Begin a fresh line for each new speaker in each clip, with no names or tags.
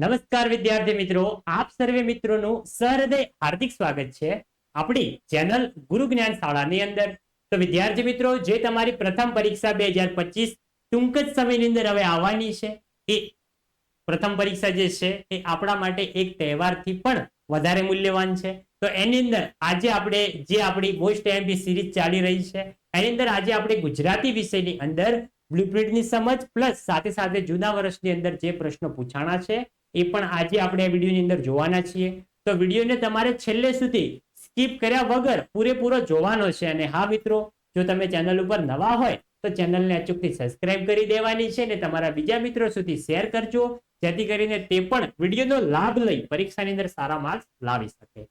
નમસ્કાર વિદ્યાર્થી મિત્રો, આપ સર્વે મિત્રોનું સહૃદય હાર્દિક સ્વાગત છે આપણી ચેનલ ગુરુ જ્ઞાન શાળાની અંદર. તો વિદ્યાર્થી મિત્રો, જે તમારી પ્રથમ પરીક્ષા બે હજાર પચીસ ટૂંક જ સમયની અંદર હવે આવવાની છે, એ પ્રથમ પરીક્ષા જે છે, એ આપણા માટે એક તહેવારથી પણ વધારે મૂલ્યવાન છે. તો એની અંદર આજે આપણે જે આપણી મોસ્ટ એમપી સિરીઝ ચાલી રહી છે, એની અંદર આજે આપણે ગુજરાતી વિષયની અંદર બ્લુપ્રિન્ટની સમજ, પ્લસ સાથે સાથે જૂના વર્ષની અંદર જે પ્રશ્નો પૂછાણા છે એ પણ આજે આપણે આ વિડીયોની અંદર જોવાના છીએ. તો વિડીયોને તમારે છેલ્લે સુધી સ્કીપ કર્યા વગર પૂરેપૂરો જોવાનો છે. અને હા, મિત્રો, જો તમે ચેનલ ઉપર નવા હોય, તો ચેનલને અચૂકથી સબસ્ક્રાઇબ કરી દેવાની છે અને તમારા બીજા મિત્રો સુધી શેર કરજો, જેથી કરીને તે પણ વિડીયોનો લાભ લઈ પરીક્ષાની અંદર સારા માર્ક્સ લાવી શકે.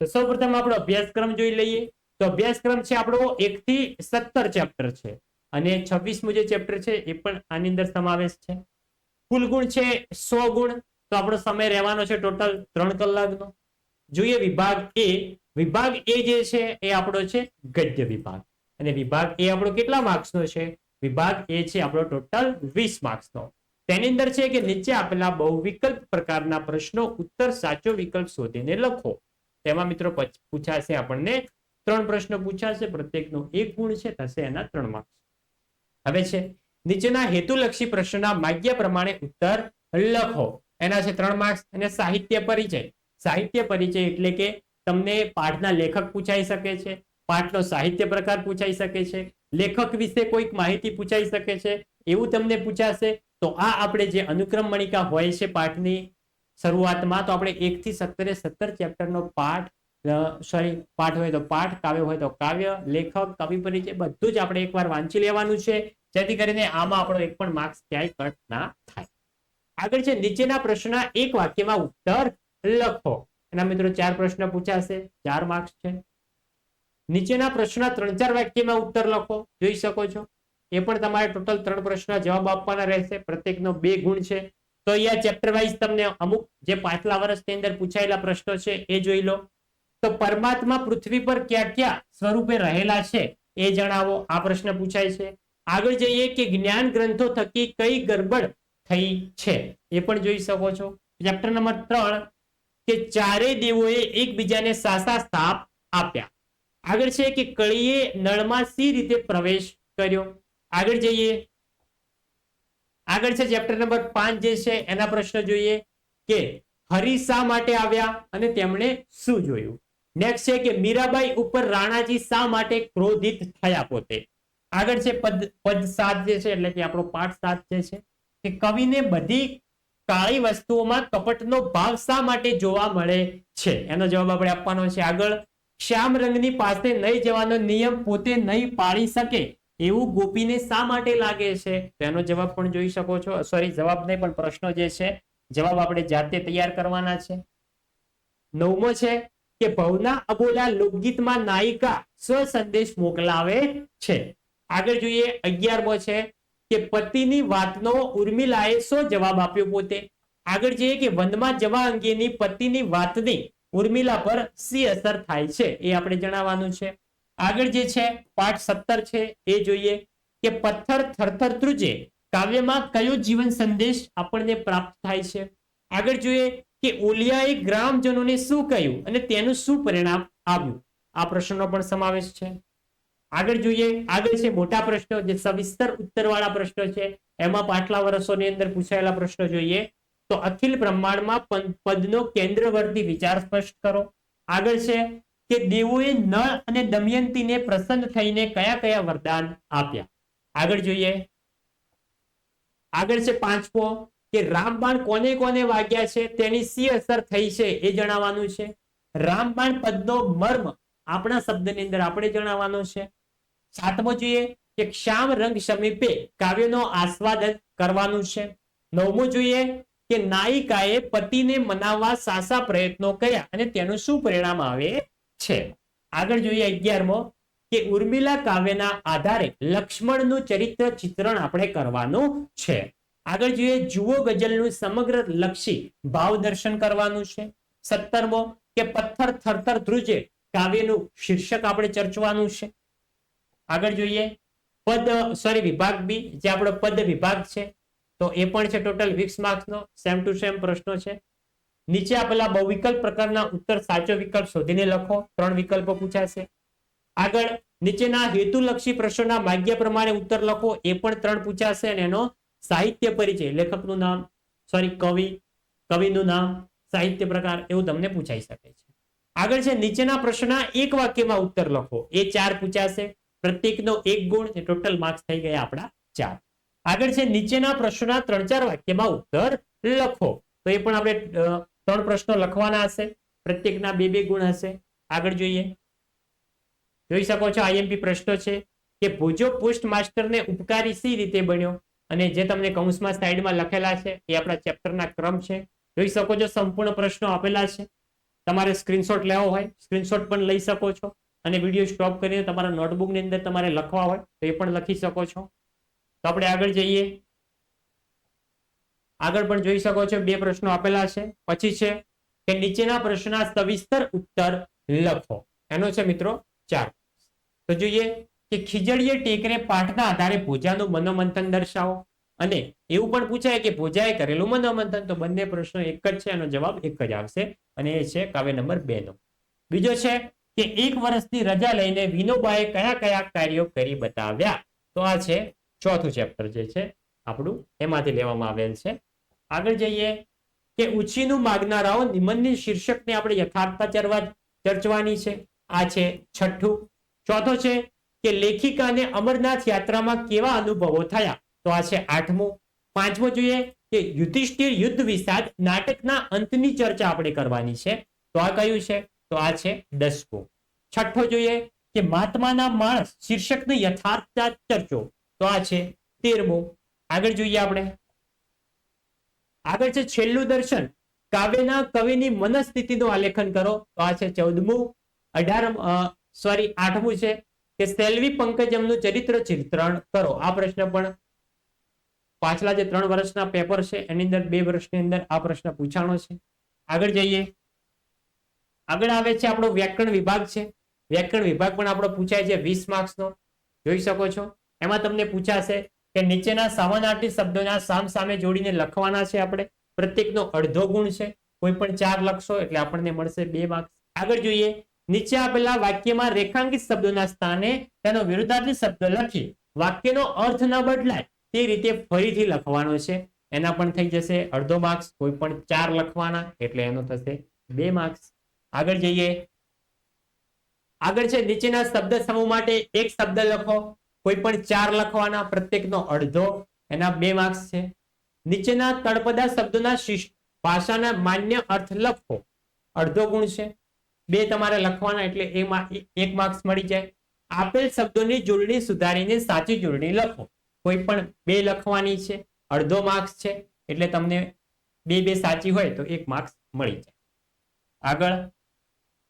તો સૌપ્રથમ આપણો અભ્યાસક્રમ જોઈ લઈએ. તો અભ્યાસક્રમ છે આપણો એક થી સત્તર ચેપ્ટર છે. અને છવ્વીસમું જે ચેપ્ટર છે, એ પણ આની અંદર સમાવેશ છે. કુલ ગુણ છે સો ગુણ. તો આપણો સમય રહેવાનો છે ટોટલ ત્રણ કલાકનો. જોઈએ વિભાગ એ વિભાગ એ જે છે એ આપણો છે ગદ્ય વિભાગ. અને વિભાગ એ આપણો કેટલા માર્ક્સનો છે? વિભાગ એ છે આપણો ટોટલ વીસ માર્ક્સનો. તેની અંદર છે કે નીચે આપેલા બહુવિકલ્પ પ્રકારના પ્રશ્નો ઉત્તર સાચો વિકલ્પ શોધીને લખો. તેમાં મિત્રો પૂછાશે આપણને ત્રણ પ્રશ્નો પૂછાશે, પ્રત્યેકનો એક ગુણ છે, થશે એના ત્રણ માર્ક્સ. હવે છે, નીચેના હેતુલક્ષી પ્રશ્નના માગ્ય પ્રમાણે ઉત્તર લખો. એના છે ત્રણ માર્ક્સ અને સાહિત્ય પરિચય. સાહિત્ય પરિચય એટલે કે તમને પાઠના લેખક પૂછાઈ શકે છે, પાઠનો સાહિત્ય પ્રકાર પૂછાઈ શકે છે, લેખક વિશે કોઈક માહિતી પૂછાઈ શકે છે, એવું તમને પૂછાશે. તો આ આપણે જે અનુક્રમ મણિકા હોય છે પાઠની શરૂઆતમાં, તો આપણે એક થી સત્તરે સત્તર ચેપ્ટરનો પાઠ સોરી પાઠ હોય તો પાઠ, કાવ્ય હોય તો કાવ્ય, લેખક, કવિ પરિચય, બધું જ આપણે એકવાર વાંચી લેવાનું છે. જેથી કરીને આમાં આપણો એક પણ માર્ક્સ ક્યાંય કટ ના થાય. આગળ છે, નીચેના પ્રશ્નના એક વાક્યમાં ઉત્તર લખો. એના મિત્રો ચાર પ્રશ્ન પૂછાશે, ચાર માર્ક્સ છે. નીચેના પ્રશ્નના ત્રણ ચાર વાક્યમાં ઉત્તર લખો, જોઈ શકો છો. એ પણ તમારે ટોટલ ત્રણ પ્રશ્ન જવાબ આપવાના રહેશે. પ્રત્યેકનો બે ગુણ છે. તો અહીંયા ચેપ્ટર વાઇઝ તમને અમુક જે પાછલા વર્ષની અંદર પૂછાયેલા પ્રશ્નો છે, એ જોઈ લો. તો પરમાત્મા પૃથ્વી પર ક્યાં ક્યાં સ્વરૂપે રહેલા છે, એ જણાવો. આ પ્રશ્ન પૂછાય છે. આગળ જઈએ કે જ્ઞાન ગ્રંથો થકી કઈ ગરબડ થઈ છે. એ પણ જોઈ શકો છો. ચેપ્ટર નંબર ત્રણ, કે ચારે દેવોએ એકબીજાને સાસા સ્થાપ આપ્યા. આગળ છે કે કળીએ નળમાં સી રીતે પ્રવેશ કર્યો. આગળ જઈએ. આગળ છે ચેપ્ટર નંબર પાંચ જે છે, એના પ્રશ્ન જોઈએ કે હરી શા માટે આવ્યા અને તેમણે શું જોયું? નેક્સ્ટ છે કે મીરાબાઈ ઉપર રાણાજી શા માટે ક્રોધિત થયા પોતે? આગળ છે પદ પદ સાત જે છે, એટલે કે આપણો પાઠ સાત જે છે કે કવિને બધી કાળી વસ્તુઓમાં કપટનો ભાવ શા માટે જોવા મળે છે? એનો જવાબ આપણે આપવાનો છે આગળ. શ્યામ રંગની પાસે નહીં જવાનો નિયમ પોતે નહીં પાળી શકે એવું ગોપીને શા માટે લાગે છે? તો એનો જવાબ પણ જોઈ શકો છો. સોરી, જવાબ નહીં, પણ પ્રશ્નો જે છે, જવાબ આપણે જાતે તૈયાર કરવાના છે. નવમો છે કે ભવના અબોલા લોકગીતમાં નાયિકા સ્વ સંદેશ મોકલાવે છે. આગળ જોઈએ, અગિયારમો છે કે પતિની વાતનો ઉર્મિલાએ શું જવાબ આપ્યો પોતે. આગળ જઈએ કે વનમાં જવા અંગેની પતિની વાતની ઉર્મિલા પર સી અસર થાય છે એ આપણે જણાવવાનું છે. આગળ જે છે, પાઠ સત્તર છે, એ જોઈએ કે પથ્થર થરથર ત્રુજે કાવ્યમાં કયો જીવન સંદેશ આપણને પ્રાપ્ત થાય છે? આગળ જોઈએ કે ઓલિયાએ ગ્રામજનોને શું કહ્યું અને તેનું શું પરિણામ આવ્યું? આ પ્રશ્નનો પણ સમાવેશ છે. આગળ જોઈએ, આગળ છે મોટા પ્રશ્નો જે સવિસ્તર ઉત્તરવાળા પ્રશ્નો છે. એમાં પાછલા વર્ષોની અંદર પૂછાયેલા પ્રશ્નો જોઈએ. તો અખિલ બ્રહ્માંડમાં પદનો કેન્દ્રવર્તી વિચાર સ્પષ્ટ કરો. આગળ છે કે દેવોએ નળ અને દમયંતીને પ્રસન્ન થઈને કયા કયા વરદાન આપ્યા? આગળ જોઈએ. આગળ છે પાંચમો કે રામબાણ કોને કોને વાગ્યા છે? તેની સી અસર થઈ છે એ જણાવવાનું છે. રામબાણ પદનો મર્મ આપણા શબ્દની અંદર આપણે જણાવવાનો છે. સાતમો જોઈએ કે શ્યામ રંગ સમીપે કાવ્યનો આસ્વાદન કરવાનું છે. નવમો જોઈએ કે નાયિકાએ પતિને મનાવવા સાસા પ્રયત્નો કર્યા અને તેનું શું પરિણામ આવે છે? આગળ જોઈએ અગિયારમો કે ઉર્મિલા કાવ્યના આધારે લક્ષ્મણનું ચરિત્ર ચિત્રણ આપણે કરવાનું છે. આગળ જોઈએ જુઓ ગઝલનું સમગ્ર લક્ષી ભાવ દર્શન કરવાનું છે. સત્તરમો કે પથ્થર થરથર ધ્રુજે કાવ્યનું શીર્ષક આપણે ચર્ચવાનું છે. આગળ જોઈએ. પદ સોરી વિભાગ બી, જે આપણો પદ વિભાગ છે, તો એ પણ છે ટોટલ વીસ માર્ક્સનો સેમ ટુ સેમ પ્રશ્નો છે. નીચે આપેલા બહુવિકલ્પ પ્રકારના ઉત્તર સાચો વિકલ્પ શોધીને લખો, ત્રણ વિકલ્પો પૂછાશે. આગળ, નીચેના હેતુલક્ષી પ્રશ્નોના માગ્ય પ્રમાણે ઉત્તર લખો, એ પણ ત્રણ પૂછાશે અને એનો સાહિત્ય પરિચય, લેખકનું નામ સોરી કવિ, કવિનું નામ, સાહિત્ય પ્રકાર, એવું તમને પૂછાઈ શકે છે. આગળ છે, નીચેના પ્રશ્નના એક વાક્યમાં ઉત્તર લખો, એ ચાર પૂછાશે. પ્રત્યેકનો એક ગુણ એ ટોટલ માર્ક્સ થઈ ગયા આપણા ચાર. આગળ છે નીચેના પ્રશ્નોના ત્રણ ચાર વાક્યમાં ઉત્તર લખો. તો એ પણ આપણે ત્રણ પ્રશ્નો લખવાના હશે. પ્રત્યેકના બે બે ગુણ હશે. આગળ જોઈએ. જોઈ શકો છો આઈએમપી પ્રશ્નો છે કે ભુજો પોસ્ટ માસ્ટરને ઉપકારી સી રીતે બન્યો? અને જે તમને કૌંસમાં સાઈડમાં લખેલા છે એ આપણા ચેપ્ટરના ક્રમ છે. જોઈ શકો છો સંપૂર્ણ પ્રશ્નો આપેલા છે. તમારે સ્ક્રીનશોટ લેવો હોય, સ્ક્રીનશોટ પણ લઈ શકો છો. અને વીડિયો સ્ટોપ કરીને તમારા નોટબુકની અંદર તમારે લખવા હોય, તો એ પણ લખી શકો છો. તો આપણે આગળ જઈએ. આગળ પણ જોઈ શકો છો, બે પ્રશ્નો આપેલા છે. પછી છે કે નીચેના પ્રશ્નના સવિસ્તર ઉત્તર લખો. એનો છે મિત્રો ચાર. તો જોઈએ કે ખીજડીએ ટેકરે પાઠના આધારે ભોજાનું મનોમંથન દર્શાવો. અને એવું પણ પૂછાય કે ભોજાએ કરેલું મનોમંથન, તો બંને પ્રશ્નો એક જ છે, એનો જવાબ એક જ આવશે. અને એ છે કાવ્ય નંબર બે નો બીજો છે કે એક વર્ષની રજા લઈને વિનોબાએ કયા કયા કાર્યો કરી બતાવ્યા? તો આ છે ચોથું ચેપ્ટર જે છે, આપણું એમાંથી લેવામાં આવેલ છે. આગળ જઈએ કે ઉછીનું માગનારાઓ નિબંધની શીર્ષકને આપણે યથાર્થતા ચરવા ચર્ચવાની છે. આ છે છઠ્ઠું. ચોથો છે કે લેખિકાને અમરનાથ યાત્રામાં કેવા અનુભવો થયા? તો આ છે આઠમું. પાંચમો જોઈએ કે યુધિષ્ઠિર યુદ્ધ વિષાદ નાટકના અંતની ચર્ચા આપણે કરવાની છે. તો આ કયું છે? તો આ છે દસમું. છઠ્ઠો જોઈએ કે મહાત્માના માણસ શીર્ષકને યથાર્થતા ચર્ચો. તો આ છે તેરમો. આગળ જોઈએ આપણે. આગળ છેલ્લું દર્શન. કાવ્યના કવિની મનસ્થિતિનું આલેખન કરો. તો આ છે ચૌદમું. અઢાર સોરી આઠમું છે કે સેલ્વી પંકજમનું ચરિત્ર ચિત્રણ કરો. આ પ્રશ્ન પણ પાછલા જે ત્રણ વર્ષના પેપર છે એની અંદર બે વર્ષની અંદર આ પ્રશ્ન પૂછાણો છે. આગળ જઈએ. આગળ આવે છે આપણો વ્યાકરણ વિભાગ છે. વ્યાકરણ વિભાગ પણ આપણો પૂછાય છે વીસ માર્ક્સનો. જોઈ શકો છો. એમાં તમને પૂછાશે કે નીચેના સમાનાર્થી શબ્દોના સામ સામે જોડીને લખવાના છે આપણે. પ્રત્યેકનો અડધો ગુણ છે. કોઈ પણ ચાર લખશો એટલે આપણને મળશે બે માર્ક્સ. આગળ જોઈએ. નીચે આપેલા વાક્યમાં રેખાંકિત શબ્દોના સ્થાને તેનો વિરુદ્ધાર્થી શબ્દ લખી વાક્યનો અર્થ ન બદલાય તે રીતે ફરીથી લખવાનો છે. એના પણ થઈ જશે અડધો માર્ક્સ, કોઈ પણ ચાર લખવાના એટલે એનો થશે બે માર્ક્સ. આગળ જઈએ. આગળ છે, નીચેના શબ્દ સમૂહ માટે એક શબ્દ લખો. કોઈ પણ ચાર લખવાના, પ્રત્યેકનો અડધો. એના બે માર્ક્સ છે. નીચેના તળપદા શબ્દોના ભાષાના માન્ય અર્થ લખો. અડધો ગુણ છે. બે તમારે લખવાના એટલે એક માર્ક્સ મળી જાય. આપેલ શબ્દોની જોડણી સુધારીને સાચી જોડણી લખો. કોઈ પણ બે લખવાની છે, અડધો માર્ક્સ છે, એટલે તમને બે બે સાચી હોય તો એક માર્ક્સ મળી જાય. આગળ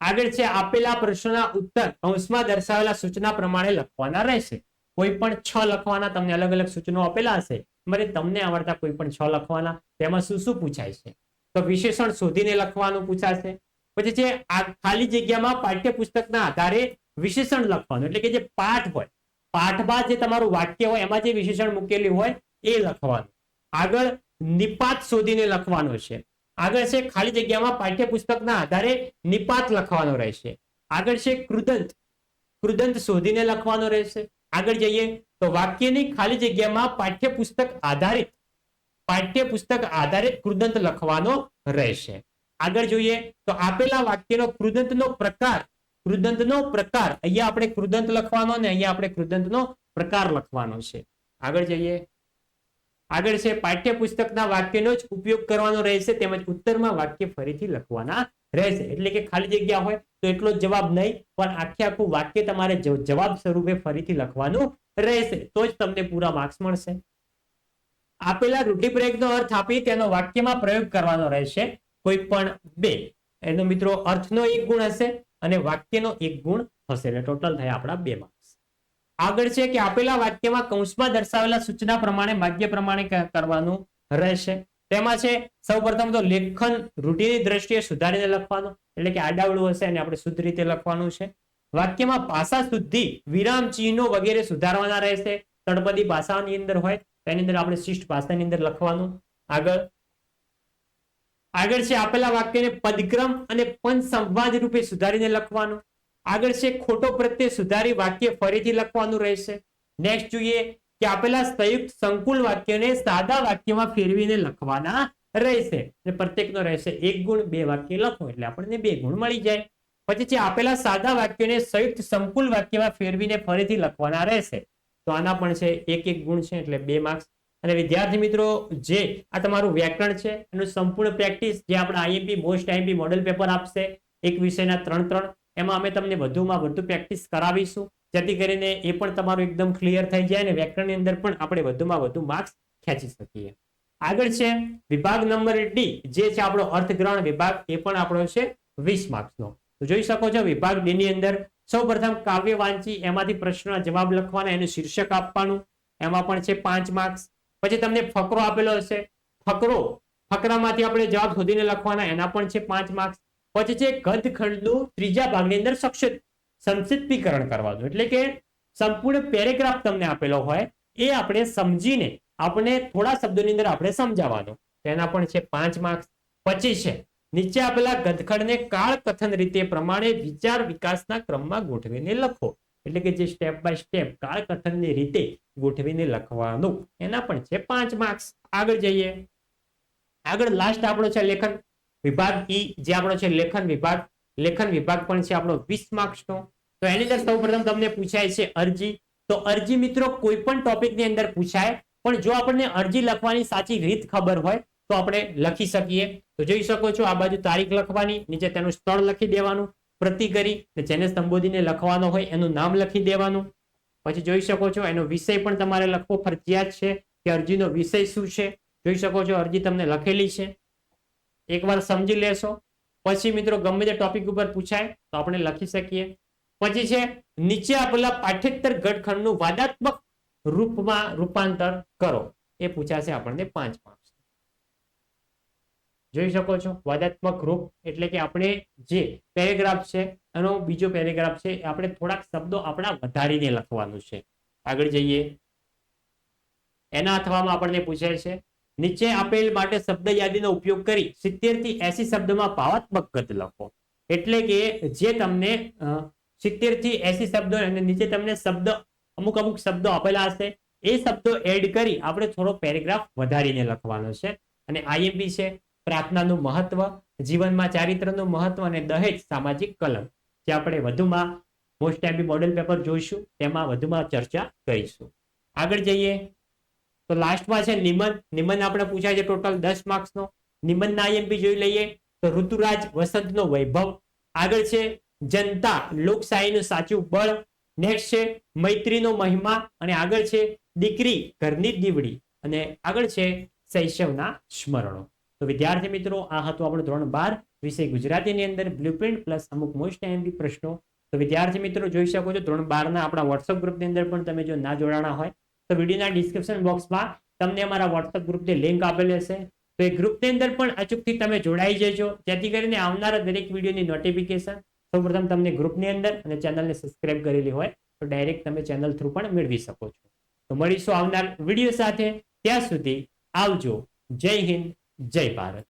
આગળ છે આપેલા પ્રશ્નોના ઉત્તર કૌંસમાં દર્શાવેલા સૂચના પ્રમાણે લખવાના રહેશે. કોઈ પણ છ લખવાના તમને અલગ અલગ સૂચનો આપેલા હશે. મારે તમને આવડતા કોઈ પણ છ લખવાના, તેમાં શું શું પૂછાય છે? તો વિશેષણ શોધીને લખવાનું પૂછાશે. પછી આ ખાલી જગ્યામાં પાઠ્યપુસ્તકના આધારે વિશેષણ લખવાનું, એટલે કે જે પાઠ હોય પાઠમાં જે તમારું વાક્ય હોય, એમાં જે વિશેષણ મૂકેલી હોય, એ લખવાનું. આગળ નિપાત શોધીને લખવાનો છે. આગળ છે ખાલી જગ્યામાં પાઠ્યપુસ્તકના આધારે નિપાત લખવાનો રહેશે. આગળ છે કૃદંત. કૃદંત શોધીને લખવાનો રહેશે. આગળ જઈએ તો વાક્યની ખાલી જગ્યામાં પાઠ્યપુસ્તક આધારિત પાઠ્યપુસ્તક આધારિત કૃદંત લખવાનો રહેશે. આગળ જોઈએ તો આપેલા વાક્યનો કૃદંતનો પ્રકાર કૃદંતનો પ્રકાર. અહીંયા આપણે કૃદંત લખવાનો અને અહીંયા આપણે કૃદંતનો પ્રકાર લખવાનો છે. આગળ જઈએ આગળ છે, પાઠ્યપુસ્તકના વાક્યનો જ ઉપયોગ કરવાનો રહેશે, તેમજ ઉત્તરમાં વાક્ય ફરીથી લખવાના રહેશે. એટલે કે ખાલી જગ્યા હોય તો એટલો જ જવાબ નહીં, પણ આખે આખું વાક્ય તમારે જવાબ સ્વરૂપે ફરીથી લખવાનું રહેશે. તો જ તમને પૂરા માર્ક્સ મળશે. આપેલા રૂઢિપ્રયોગનો અર્થ આપી તેનો વાક્યમાં પ્રયોગ કરવાનો રહેશે. કોઈ પણ બે. એનો મિત્રો અર્થનો એક ગુણ હશે અને વાક્યનો એક ગુણ હશે. એટલે ટોટલ થયા આપણા બે માર્ક્સ આગળ છે કે આપેલા વાક્યમાં કૌંસમાં દર્શાવેલા સૂચના પ્રમાણે વાક્ય પ્રમાણે કરવાનું રહેશે. તેમાં છે, સૌપ્રથમ તો લેખન રૂઢિની દ્રષ્ટિએ સુધારીને લખવાનું, એટલે કે આડાવડું હશે અને આપણે શુદ્ધ રીતે લખવાનું છે. વાક્યમાં ભાષા શુદ્ધિ, વિરામ, ચિહ્નો વગેરે સુધારવાના રહેશે. તળપદી ભાષાની અંદર હોય, તેની અંદર આપણે શિષ્ટ ભાષાની અંદર લખવાનું. આગળ. આગળ છે, આપેલા વાક્યને પદક્રમ અને પંચ સંવાદ રૂપે સુધારીને લખવાનું. આગળ છે ખોટો પ્રત્યે સુધારી વાક્ય ફરીથી લખવાનું રહેશે. નેક્સ્ટ જોઈએ કે આપેલા સંયુક્ત સંકુલ વાક્યને સાદા વાક્યમાં ફેરવીને લખવાના રહેશે. પ્રત્યેકનો રહેશે એક ગુણ, બે વાક્ય લખો એટલે આપણને બે ગુણ મળી જાય. પછી છે આપેલા સાદા વાક્યોને સંયુક્ત સંકુલ વાક્યમાં ફેરવીને ફરીથી લખવાના રહેશે. તો આના પણ છે એક એક ગુણ છે એટલે બે માર્ક્સ અને વિદ્યાર્થી મિત્રો, જે આ તમારું વ્યાકરણ છે, એનું સંપૂર્ણ પ્રેક્ટિસ જે આપણે IMP most IMP model paper આપશે, એક વિષયના ત્રણ ત્રણ એમાં અમે તમને વધુમાં વધુ પ્રેક્ટિસ કરાવીશું. જેથી કરીને એ પણ તમારું એકદમ ક્લિયર થઈ જાય અને વ્યાકરણની અંદર પણ આપણે વધુમાં વધુ માર્ક્સ ખેંચી શકીએ. આગળ છે વિભાગ નંબર ડી જે છે આપણો અર્થગ્રહણ વિભાગ, એ પણ આપણો છે વીસ માર્ક્સનો તો જોઈ શકો છો વિભાગ ડી ની અંદર સૌ કાવ્ય વાંચી એમાંથી પ્રશ્નના જવાબ લખવાના, એનું શીર્ષક આપવાનું. એમાં પણ છે પાંચ માર્ક્સ પછી તમને ફકરો આપેલો હશે. ફકરો, ફકરામાંથી આપણે જવાબ શોધીને લખવાના, એના પણ છે પાંચ માર્ક્સ પછી છે ખંડનું ત્રીજા ભાગની અંદર સક્ષિત સંક્ષિપ્તીકરણ કરવાનું. એટલે કે સંપૂર્ણ પેરેગ્રાફ તમને આપેલો હોય, એ આપણે સમજીને આપણે થોડા શબ્દોની અંદર આપણે સમજાવવાનું. તેના પણ છે પાંચ માર્ક્સ પછી છે, નીચે આપેલા ગદખંડને કાળ કથન રીતે પ્રમાણે વિચાર વિકાસના ક્રમમાં ગોઠવીને લખો. એટલે કે જે સ્ટેપ બાય સ્ટેપ કાળ કથનની રીતે ગોઠવીને લખવાનું. એના પણ છે પાંચ માર્ક્સ આગળ જઈએ. આગળ લાસ્ટ આપણો છે લેખન. વિભાગ ઈ જે આપણો છે લેખન વિભાગ લેખન વિભાગ પણ છે આપણો વીસ માર્ક્સનો તો એની અંદર સૌપ્રથમ તમને પૂછાય છે અરજી. તો અરજી મિત્રો કોઈ પણ ટોપિકની અંદર પૂછાય, પણ જો આપણને અરજી લખવાની સાચી રીત ખબર હોય, તો આપણે લખી શકીએ. તો જોઈ શકો છો આ બાજુ તારીખ લખવાની, નીચે તેનું સ્થળ લખી દેવાનું, પ્રતિ કરી જેને સંબોધીને લખવાનો હોય એનું નામ લખી દેવાનું. પછી જોઈ શકો છો એનો વિષય પણ તમારે લખવો ફરજિયાત છે કે અરજીનો વિષય શું છે. જોઈ શકો છો અરજી તમને લખેલી છે. એકવાર સમજી લેશો. પછી મિત્રો ગમે તે ટોપિક ઉપર પૂછાય તો આપણે લખી શકીએ. પછી છે, નીચે આપેલા પાઠ્યતર ગઢખંડનું વાદાત્મક રૂપમાં રૂપાંતર કરો. એ પૂછાશે આપણને પાંચ માર્ક્સ જોઈ શકો છો? વાદાત્મક રૂપ એટલે કે આપણે જે પેરેગ્રાફ છે, એનો બીજો પેરેગ્રાફ છે આપણે થોડાક શબ્દો આપણા વધારીને લખવાનું છે. આગળ જઈએ. એના અથવામાં આપણને પૂછાય છે નીચે આપેલ માટે શબ્દ યાદીનો ઉપયોગ કરી સિત્તેરથી એસી શબ્દમાં ભાવાત્મક ગત લખો. એટલે કે જે તમને સિત્તેરથી એસી શબ્દો અને નીચે તમને શબ્દ, અમુક અમુક શબ્દો આપેલા હશે. એ શબ્દો એડ કરી આપણે થોડો પેરેગ્રાફ વધારીને લખવાનો છે. અને આઈએમપી છે, પ્રાર્થનાનું મહત્વ, જીવનમાં ચારિત્રનું મહત્વ અને દહેજ સામાજિક કલમ. જે આપણે વધુમાં મોસ્ટ ટાઈમ મોડેલ પેપર જોઈશું. તેમાં વધુમાં ચર્ચા કરીશું. આગળ જઈએ. તો લાસ્ટમાં છે નિબંધ નિબંધ આપણે પૂછાય છે ટોટલ દસ માર્ક્સનો નિબંધના આઈએમપી જોઈ લઈએ. તો ઋતુરાજ વસંતનો વૈભવ. આગળ છે જનતા. લોકશાહીનું સાચું બળ. નેક્સ્ટ છે મૈત્રીનો મહિમા. અને આગળ છે દીકરી ઘરની દીવડી. અને આગળ છે શૈશવના સ્મરણો. તો વિદ્યાર્થી મિત્રો, આ હતું આપણું ધોરણ બાર વિષય ગુજરાતીની અંદર. બ્લુપ્રિન્ટ પ્લસ અમુક મોસ્ટ આઈએમપી પ્રશ્નો. તો વિદ્યાર્થી મિત્રો, જોઈ શકો છો ધોરણ બારના આપણા વોટ્સઅપ ગ્રુપની અંદર પણ તમે જો ના જોડાણા હોય તો વિડીયોના ડિસ્ક્રિપ્શન બોક્સમાં તમને અમારા વોટ્સઅપ ગ્રુપની લિંક આપેલી હશે. તો એ ગ્રુપની અંદર પણ અચૂકથી તમે જોડાઈ જજો. જેથી કરીને આવનારા દરેક વિડીયોની નોટિફિકેશન સૌપ્રથમ તમને ગ્રુપની અંદર અને ચેનલને સબસ્ક્રાઇબ કરેલી હોય તો ડાયરેક્ટ તમે ચેનલ થ્રુ પણ મેળવી શકો છો. તો મળીશું આવનાર વીડિયો સાથે. ત્યાં સુધી આવજો. જય હિન્દ. જય ભારત.